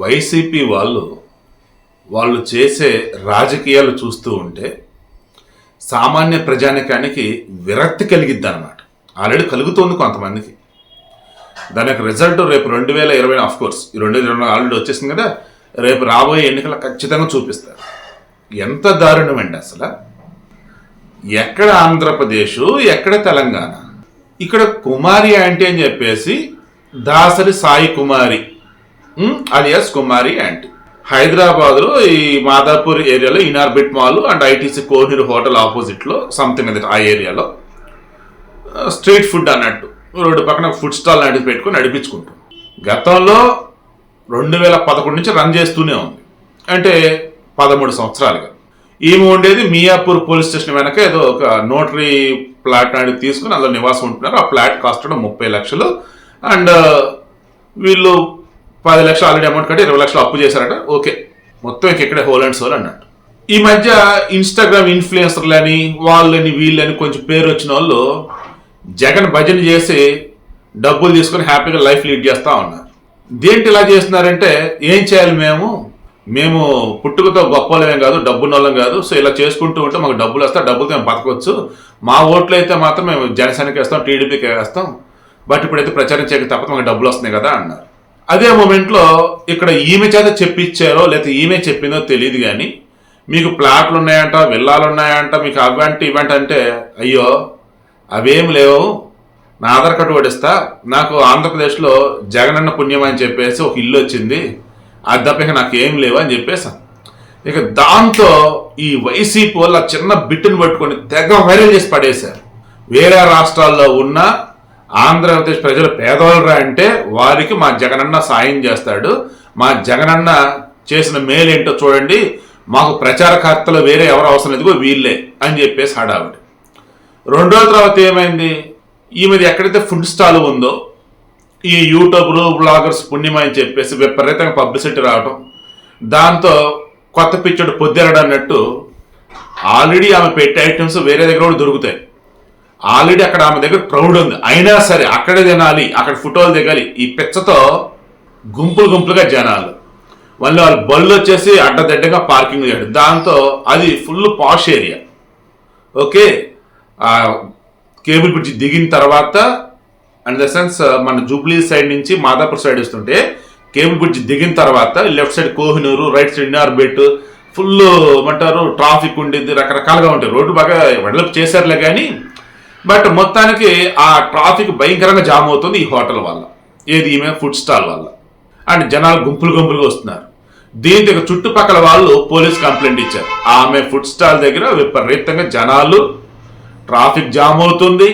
YCP వాళ్ళు వాళ్ళు చేసే రాజకీయాలు చూస్తూ ఉంటే సామాన్య ప్రజానికానికి విరక్తి కలిగిద్ది అనమాట ఆల్రెడీ కలుగుతోంది కొంతమందికి. దాని యొక్క రిజల్ట్ రేపు రెండు వేల ఇరవై ఆఫ్ కోర్స్ ఈ రెండు వేల ఇరవై ఆల్రెడీ వచ్చేసింది కదా రేపు రాబోయే ఎన్నికలు ఖచ్చితంగా చూపిస్తారు. ఎంత దారుణం అండి అసలు. ఎక్కడ ఆంధ్రప్రదేశ్ ఎక్కడ తెలంగాణ? ఇక్కడ కుమారి అంటే అని చెప్పేసి దాసరి సాయి కుమారి అలియాస్ కుమారి ఆంటీ హైదరాబాద్లో ఈ మాదాపూర్ ఏరియాలో Inorbit mall and ITC Kohinoor hotel ఆపోజిట్లో సంథింగ్ అది ఆ ఏరియాలో. స్ట్రీట్ ఫుడ్ అన్నట్టు. రోడ్డు పక్కన ఫుడ్ స్టాల్ లాంటిది పెట్టుకుని నడిపించుకుంటాం. గతంలో రెండు వేల పదకొండు నుంచి రన్ చేస్తూనే ఉంది. అంటే పదమూడు సంవత్సరాలుగా. ఈమె ఉండేది మియాపూర్ పోలీస్ స్టేషన్ వెనక ఏదో ఒక నోటరీ ప్లాట్ అనేది తీసుకుని అందులో నివాసం ఉంటున్నారు. ఆ ప్లాట్ కాస్ట్ ముప్పై లక్షలు. అండ్ వీళ్ళు పది లక్షలు ఆల్రెడీ అమౌంట్ కట్టి ఇరవై లక్షలు అప్పు చేశారట. ఓకే. మొత్తం ఇక్కడ హోల్ అండ్ సోల్ అన్నట్టు. ఈ మధ్య ఇన్స్టాగ్రామ్ ఇన్ఫ్లుయెన్సర్లని వాళ్ళని వీళ్ళని కొంచెం పేరు వచ్చిన వాళ్ళు జగన్ భజన చేసి డబ్బులు తీసుకొని హ్యాపీగా లైఫ్ లీడ్ చేస్తూ ఉన్నారు. దేంటి ఇలా చేస్తున్నారంటే ఏం చేయాలి మేము? మేము పుట్టుకతో గొప్పలేం కాదు డబ్బున్నోళ్ళం కాదు. సో ఇలా చేసుకుంటూ ఉంటే మాకు డబ్బులు వస్తాయి డబ్బులతో మేము బతకవచ్చు. మా ఓట్లు అయితే మాత్రం మేము జనసేనకి వేస్తాం టీడీపీకి వేస్తాం. బట్ ఇప్పుడైతే ప్రచారం చేయక తప్ప మాకు డబ్బులు వస్తున్నాయి కదా అన్నారు. అదే మూమెంట్లో ఇక్కడ ఈమె చేత చెప్పించారో లేకపోతే ఈమె చెప్పిందో తెలియదు కానీ మీకు ప్లాట్లు ఉన్నాయంట విల్లాలు ఉన్నాయంట మీకు అవంటి ఇవంటి అంటే అయ్యో అవేం లేవు. నా ఆధార్ కార్డు ఓడిస్తా నాకు ఆంధ్రప్రదేశ్లో జగనన్న పుణ్యం అని చెప్పేసి ఒక ఇల్లు వచ్చింది. అది తప్ప ఇక ఏం లేవు అని చెప్పేసాను ఇక దాంతో ఈ వైసీపీ వల్ల చిన్న బిట్టును పట్టుకొని తెగ వైరల్ చేసి పడేశారు. వేరే రాష్ట్రాల్లో ఉన్న ఆంధ్రప్రదేశ్ ప్రజలు పేదవాళ్ళరా అంటే వారికి మా జగనన్న సాయం చేస్తాడు. మా జగనన్న చేసిన మేలు ఏంటో చూడండి. మాకు ప్రచారకర్తలు వేరే ఎవరు అవసరం లేదుగో వీళ్ళే అని చెప్పేసి హడావిడి. రెండు రోజుల తర్వాత ఏమైంది? ఈమెది ఎక్కడైతే ఫుడ్ స్టాల్ ఉందో ఈ యూట్యూబ్లు బ్లాగర్స్ పుణ్యమని అని చెప్పేసి విపరీతంగా పబ్లిసిటీ రావడం దాంతో కొత్త పిచ్చోడు పొద్దురడన్నట్టు ఆల్రెడీ ఆమె పెట్టే ఐటమ్స్ వేరే దగ్గర కూడా దొరుకుతాయి. ఆల్రెడీ అక్కడ ఆమె దగ్గర క్రౌడ్ ఉంది. అయినా సరే అక్కడే తినాలి అక్కడ ఫోటోలు దిగాలి. ఈ పిచ్చతో గుంపులు గుంపులుగా జనాలు. వాళ్ళు వాళ్ళు బళ్ళు వచ్చేసి అడ్డదిడ్డగా పార్కింగ్ చేయడం దాంతో అది ఫుల్ పాష్ ఏరియా ఓకే? ఆ కేబుల్ బ్రిడ్జ్ దిగిన తర్వాత అండ్ ద సెన్స్ మన జూబ్లీ సైడ్ నుంచి మాదాపూర్ సైడ్ వస్తుంటే కేబుల్ బ్రిడ్జ్ దిగిన తర్వాత left side Kohinoor right side Inorbit full ఏమంటారు ట్రాఫిక్ ఉండేది రకరకాలుగా ఉంటాయి. రోడ్డు బాగా వెడలప్ చేశారులే కానీ బట్ మొత్తానికి ఆ ట్రాఫిక్ భయంకరంగా జామ్ అవుతుంది ఈ హోటల్ వల్ల. ఏది ఈమె? ఫుడ్ స్టాల్ వల్ల. అండ్ జనాలు గుంపులు గుంపులుగా వస్తున్నారు. దీంతో చుట్టుపక్కల వాళ్ళు పోలీస్ కంప్లైంట్ ఇచ్చారు. ఆమె ఫుడ్ స్టాల్ దగ్గర విపరీతంగా జనాలు ట్రాఫిక్ జామ్ అవుతుంది.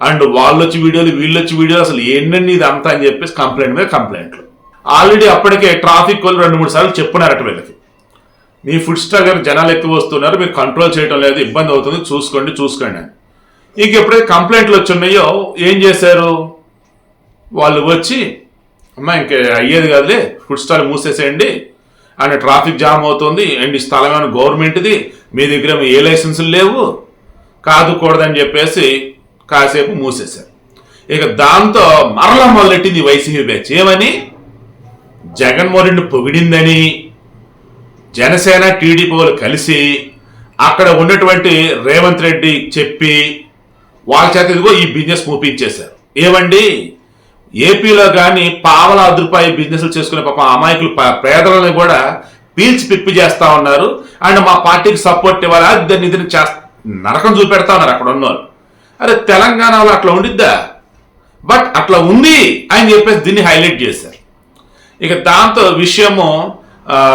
అండ్ వాళ్ళు వచ్చి వీడియోలు వీళ్ళు వచ్చి వీడియోలు అసలు ఏంటండి ఇది అంతా అని చెప్పేసి కంప్లైంట్ మీద కంప్లైంట్లు. ఆల్రెడీ అప్పటికే ట్రాఫిక్ వాళ్ళు రెండు మూడు సార్లు చెప్పున్నారట వీళ్ళకి. మీ ఫుడ్ స్టాల్ దగ్గర జనాలు ఎక్కువ వస్తున్నారు మీరు కంట్రోల్ చేయడం లేదు ఇబ్బంది అవుతుంది చూసుకోండి చూసుకోండి అని. ఇంక ఎప్పుడైతే కంప్లైంట్లు వచ్చి ఉన్నాయో ఏం చేశారు? వాళ్ళు వచ్చి అమ్మా ఇంక అయ్యేది కాదులే ఫుడ్ స్టాల్ మూసేసేయండి. అండ్ ట్రాఫిక్ జామ్ అవుతుంది అండ్ ఈ స్థలం ఏమైనా గవర్నమెంట్ది మీ దగ్గర ఏ లైసెన్సులు లేవు కాదు కూడదని చెప్పేసి కాసేపు మూసేశారు. ఇక దాంతో మరలా మొదలెట్టింది వైసీపీ బ్యాచ్. ఏమని? జగన్మోహన్ రెడ్డి పొగిడిందని జనసేన టీడీపీ వాళ్ళు కలిసి అక్కడ ఉన్నటువంటి రేవంత్ రెడ్డి చెప్పి వాళ్ళ చేత ఇదిగో ఈ బిజినెస్ మూపించేశారు ఏమండి ఏపీలో కానీ పావల అదుపాయి బిజినెస్లు చేసుకునే పాప అమాయకులు ప- పేదలను కూడా పీల్చి పిప్పి చేస్తా ఉన్నారు. అండ్ మా పార్టీకి సపోర్ట్ ఇవ్వాలి. అది దాన్ని ఇది నరకం చూపెడతా ఉన్నారు అక్కడ ఉన్నవాళ్ళు అరే తెలంగాణలో అట్లా ఉండిద్దా? బట్ అట్లా ఉంది అని చెప్పేసి దీన్ని హైలైట్ చేశారు. ఇక దాంతో విషయము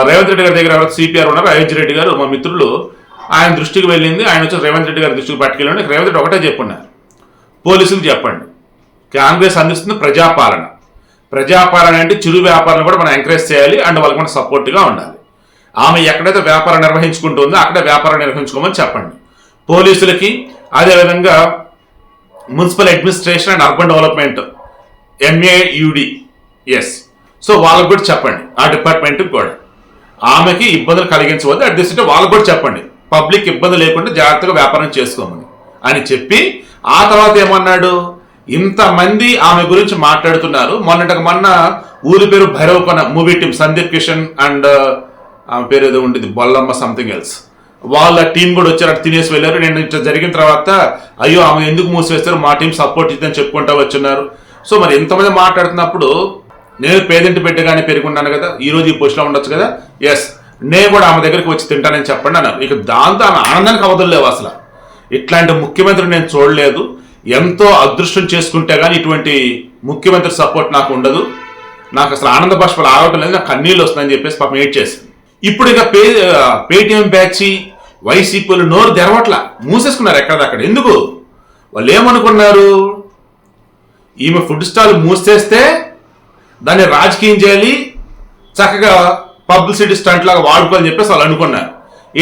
రేవంత్ రెడ్డి గారి దగ్గర సిపిఆర్ ఉన్నారు అయోధ్య రెడ్డి గారు మా మిత్రులు ఆయన దృష్టికి వెళ్ళింది ఆయన వచ్చి రేవంత్ రెడ్డి గారి దృష్టికి పట్టుకెళ్ళండి. రేవంత్ రెడ్డి ఒకటే చెప్పున్నారు. పోలీసులు చెప్పండి. కాంగ్రెస్ అందిస్తుంది ప్రజాపాలన. ప్రజాపాలన అంటే చిరు వ్యాపారాలు కూడా మనం ఎంకరేజ్ చేయాలి అండ్ వాళ్ళకి మనం సపోర్ట్గా ఉండాలి. ఆమె ఎక్కడైతే వ్యాపారం నిర్వహించుకుంటుందో అక్కడ వ్యాపారం నిర్వహించుకోమని చెప్పండి. పోలీసులకి అదేవిధంగా municipal administration and urban development MAUD yes so వాళ్ళకు కూడా చెప్పండి ఆ డిపార్ట్మెంట్కి కూడా. ఆమెకి ఇబ్బందులు కలిగించవద్దు. అట్ దిస్ వాళ్ళకు కూడా చెప్పండి. పబ్లిక్ ఇబ్బంది లేకుండా జాగ్రత్తగా వ్యాపారం చేసుకోమని. అని చెప్పి ఆ తర్వాత ఏమన్నాడు? ఇంతమంది ఆమె గురించి మాట్లాడుతున్నారు. మొన్నటికి మొన్న ఊరి పేరు Bhairavakona movie team Sandeep Kishan and ఆమె పేరు ఏదో ఉండేది బొల్లమ్మ సంథింగ్ ఎల్స్. వాళ్ళ టీం కూడా వచ్చారు అటు తినేసి వెళ్ళారు. నేను ఇట్లా జరిగిన తర్వాత అయ్యో ఆమె ఎందుకు మూసివేస్తారు మా టీం సపోర్ట్ ఇద్దని చెప్పుకుంటా వచ్చున్నారు. సో మరి ఎంతమంది మాట్లాడుతున్నప్పుడు నేను పేదింటి బిడ్డగానే పెరుగున్నాను కదా ఈరోజు ఈ పొజిషన్లో ఉండొచ్చు కదా? ఎస్ నేను కూడా ఆమె దగ్గరికి వచ్చి తింటానని చెప్పండి అన్నారు. ఇక దాంతో ఆమె ఆనందానికి అవధులు లేవు అసలు. ఇట్లాంటి ముఖ్యమంత్రి నేను చూడలేదు. ఎంతో అదృష్టం చేసుకుంటే కానీ ఇటువంటి ముఖ్యమంత్రి సపోర్ట్ నాకు ఉండదు. నాకు అసలు ఆనంద బాష్పాలు ఆగటం లేదు. నాకు కన్నీళ్ళు వస్తుందని చెప్పేసి పాపం ఏడ్ చేసింది ఇప్పుడు ఇక పే పేటిఎం బ్యాచ్ వైసీపీలు నోరు తెరవట్ల. మూసేసుకున్నారు ఎక్కడదక్కడ. ఎందుకు? వాళ్ళు ఏమనుకున్నారు? ఈమె ఫుడ్ స్టాల్ మూసేస్తే దాన్ని రాజకీయం చేయాలి. చక్కగా పబ్లిసిటీ స్టంట్ లాగా వాడుకోవాలని చెప్పేసి వాళ్ళు అనుకున్నారు.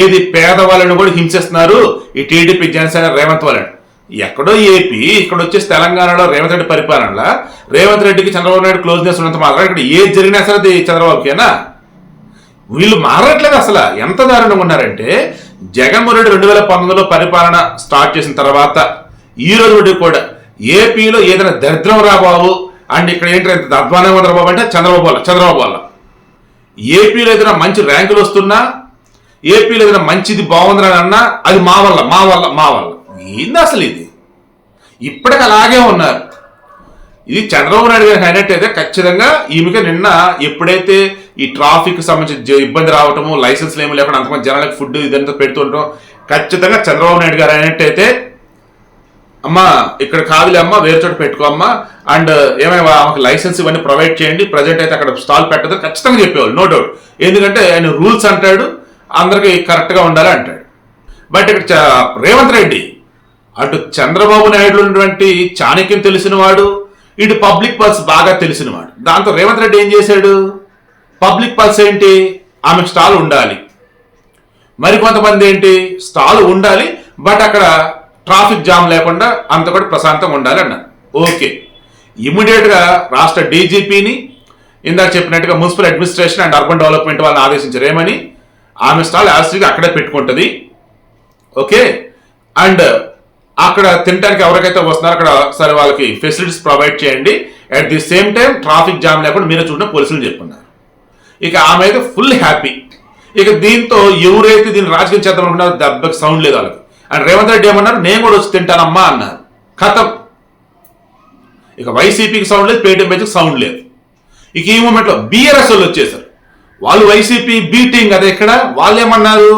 ఏది పేదవాళ్ళని కూడా హింసిస్తున్నారు. ఈ టీడీపీ జనసేన రేవంత్ వాళ్ళని. ఎక్కడో ఏపీ ఇక్కడ వచ్చేసి తెలంగాణలో రేవంత్ రెడ్డి పరిపాలనలో రేవంత్ రెడ్డికి చంద్రబాబు నాయుడు క్లోజ్నెస్ ఉన్నంత మాత్రం ఇక్కడ ఏది జరిగినా సరే అది చంద్రబాబుకేనా? వీళ్ళు మారట్లేదు అసలు. ఎంత దారుణంగా ఉన్నారంటే జగన్మోహన్ రెడ్డి రెండు వేల పంతొమ్మిదిలో పరిపాలన స్టార్ట్ చేసిన తర్వాత ఈ రోజు కూడా ఏపీలో ఏదైనా దరిద్రం రా బాబు. అండ్ ఇక్కడ ఏంటంటే అధ్వానం రాబాబు అంటే చంద్రబాబు వల్ల చంద్రబాబు వల్ల ఏపీలో ఏదైనా మంచి ర్యాంకులు వస్తున్నా ఏపీలో ఏదైనా మంచిది బాగుందని అన్నా అది మా వల్ల మా వల్ల మా వల్ల. ఏంది అసలు ఇది? ఇప్పటికి అలాగే ఉన్నారు. ఇది చంద్రబాబు నాయుడు గారికి అయినట్టయితే ఖచ్చితంగా ఈమెకి నిన్న ఎప్పుడైతే ఈ ట్రాఫిక్ సంబంధించి ఇబ్బంది రావటము లైసెన్స్ ఏమి లేకుండా అంతమంది జనాలకు ఫుడ్ ఇదంతా పెడుతుంటాం ఖచ్చితంగా చంద్రబాబు నాయుడు గారు అయినట్టయితే అమ్మా ఇక్కడ కాదులే అమ్మా వేరే చోట పెట్టుకో అమ్మా. అండ్ ఏమైనా ఆమెకు లైసెన్స్ ఇవన్నీ ప్రొవైడ్ చేయండి. ప్రజెంట్ అయితే అక్కడ స్టాల్ పెట్టదు. ఖచ్చితంగా చెప్పేవాళ్ళు నో డౌట్. ఎందుకంటే ఆయన రూల్స్ అంటాడు అందరికి కరెక్ట్గా ఉండాలి అంటాడు. బట్ ఇక్కడ రేవంత్ రెడ్డి అటు చంద్రబాబు నాయుడు ఉన్నటువంటి చాణక్యం తెలిసిన వాడు ఇటు పబ్లిక్ పల్స్ బాగా తెలిసినవాడు. దాంతో రేవంత్ రెడ్డి ఏం చేశాడు? పబ్లిక్ పల్స్ ఏంటి? ఆమె స్టాల్ ఉండాలి. మరి కొంతమంది ఏంటి? స్టాల్ ఉండాలి బట్ అక్కడ ట్రాఫిక్ జామ్ లేకుండా అంత కూడా ప్రశాంతంగా ఉండాలి అన్నారు ఓకే. ఇమీడియట్గా రాష్ట్ర డీజీపీని ఇందాక చెప్పినట్టుగా municipal administration and urban development వాళ్ళని ఆదేశించారు ఏమని ఆమె స్టాల్ యాసిడ్గా అక్కడే పెట్టుకుంటుంది. ఓకే. అండ్ అక్కడ తినడానికి ఎవరికైతే వస్తున్నారో అక్కడ సరే వాళ్ళకి ఫెసిలిటీస్ ప్రొవైడ్ చేయండి. At the same time traffic jam లేకుండా మీరే చూడడం పోలీసులు చెప్పున్నారు ఇక ఆమె అయితే ఫుల్ హ్యాపీ. ఇక దీంతో ఎవరైతే దీన్ని రాజకీయం చేద్దాం అనుకున్నారో దెబ్బకి సౌండ్ లేదు వాళ్ళకి. అండ్ రేవంత్ రెడ్డి ఏమన్నారు? నేను కూడా వచ్చి తింటానమ్మా అన్నారు. కథం. ఇక వైసీపీకి సౌండ్ లేదు పేటీఎం బెంచ్కి సౌండ్ లేదు. ఇక ఈ మూమెంట్లో బీఆర్ఎస్ వాళ్ళు వచ్చేసారు. వాళ్ళు వైసీపీ బీటింగ్ అదే ఇక్కడ? వాళ్ళు ఏమన్నారు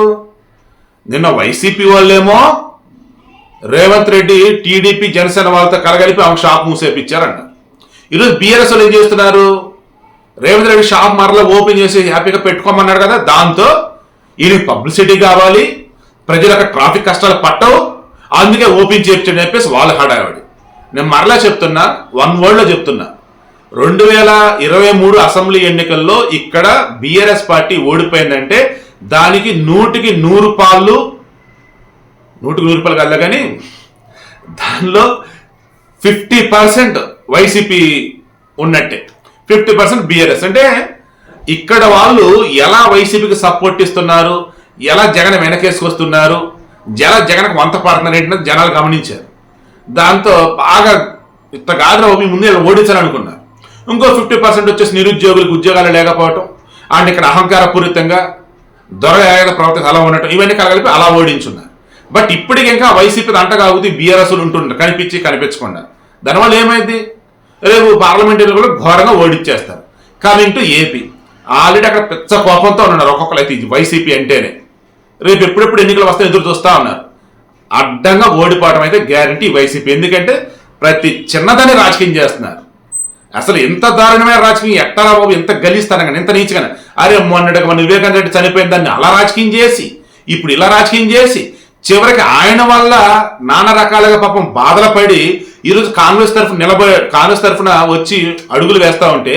నిన్న వైసీపీ వాళ్ళేమో రేవంత్ రెడ్డి టీడీపీ జనసేన వాళ్ళతో కలగలిపి ఆమె షాప్ మూసేపిచ్చారన్న ఈరోజు బీఆర్ఎస్ వాళ్ళు ఏం చేస్తున్నారు? రేవంత్ రెడ్డి షాప్ మరలా ఓపెన్ చేసి హ్యాపీగా పెట్టుకోమన్నారు కదా. దాంతో ఈయన పబ్లిసిటీ కావాలి. ప్రజలకు ట్రాఫిక్ కష్టాలు పట్టవు. అందుకే ఓపెన్ చేయించని చెప్పేసి వాళ్ళు హడావిడి. నేను మరలా చెప్తున్నా వన్ వర్డ్లో చెప్తున్నా. రెండు వేల ఇరవై మూడు అసెంబ్లీ ఎన్నికల్లో ఇక్కడ బీఆర్ఎస్ పార్టీ ఓడిపోయిందంటే దానికి నూటికి నూరు పాళ్ళు నూటికి నూరు రూపాయలు కదా కానీ దానిలో ఫిఫ్టీ పర్సెంట్ వైసీపీ ఉన్నట్టే. Fifty percent BRS. అంటే ఇక్కడ వాళ్ళు ఎలా వైసీపీకి సపోర్ట్ ఇస్తున్నారు? ఎలా జగన్ వెనకేసుకొస్తున్నారు? జల జగన్కు వంత పడుతున్నారు ఏంటంటే జనాలు గమనించారు. దాంతో బాగా ఇంత కాదురా మీ ముందు ఇలా ఓడించాలనుకున్నారు ఇంకో ఫిఫ్టీ పర్సెంట్ వచ్చేసి నిరుద్యోగులకు ఉద్యోగాలు లేకపోవటం అండ్ ఇక్కడ అహంకారపూరితంగా దొరగా ప్రవర్తన అలా ఉండటం ఇవన్నీ కలగలిపి అలా ఓడించున్నారు. బట్ ఇప్పటికి ఇంకా వైసీపీ అంటగాగుతూ బీఆర్ఎస్లు ఉంటున్నారు కనిపించి కనిపించకుండా. దానివల్ల ఏమైంది? రేపు పార్లమెంటరీలు కూడా ఘోరంగా ఓడిచ్చేస్తారు. Coming to AP. ఆల్రెడీ అక్కడ పెద్ద కోపంతో ఉన్నారు ఒక్కొక్కరు. అయితే ఇది వైసీపీ అంటేనే. రేపు ఎప్పుడెప్పుడు ఎన్నికలు వస్తే ఎదురు చూస్తా ఉన్నారు. అడ్డంగా ఓడిపోవడం అయితే గ్యారంటీ వైసీపీ. ఎందుకంటే ప్రతి చిన్నదాన్ని రాజకీయం చేస్తున్నారు. అసలు ఎంత దారుణమైన రాజకీయం ఎట్టారా బాబు ఎంత గలీస్తానగా ఎంత నీచగానే. అరే మొన్నటి మన వివేకానంద రెడ్డి చనిపోయిన దాన్ని అలా రాజకీయం చేసి ఇప్పుడు ఇలా రాజకీయం చేసి చివరికి ఆయన వల్ల నానా రకాలుగా పాపం బాధలు పడి ఈరోజు కాంగ్రెస్ తరఫున నిలబడి కాంగ్రెస్ తరఫున వచ్చి అడుగులు వేస్తా ఉంటే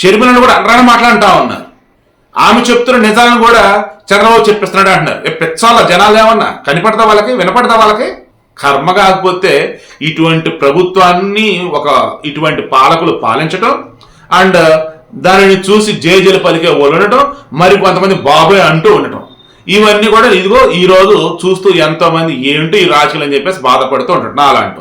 షర్మిలను కూడా అనరాని మాట్లాడుతూ ఉన్నారు. ఆమె చెప్తున్న నిజాలను కూడా చంద్రబాబు చెప్పిస్తున్నాడు అంటున్నారు. ఏ పెచ్చాల జనాలు ఏమన్నా? కనిపడతా వాళ్ళకి? వినపడతా వాళ్ళకి? కర్మ కాకపోతే ఇటువంటి ప్రభుత్వాన్ని ఒక ఇటువంటి పాలకులు పాలించటం అండ్ దానిని చూసి జేజలు పలికే వాళ్ళు ఉండటం మరి కొంతమంది బాబోయ్ అంటూ ఉండటం. ఇవన్నీ కూడా ఇదిగో ఈ రోజు చూస్తూ ఎంతోమంది ఏంటో ఈ రాజకీయాలు అని చెప్పేసి బాధపడుతూ ఉంటాడు నా అలాంటి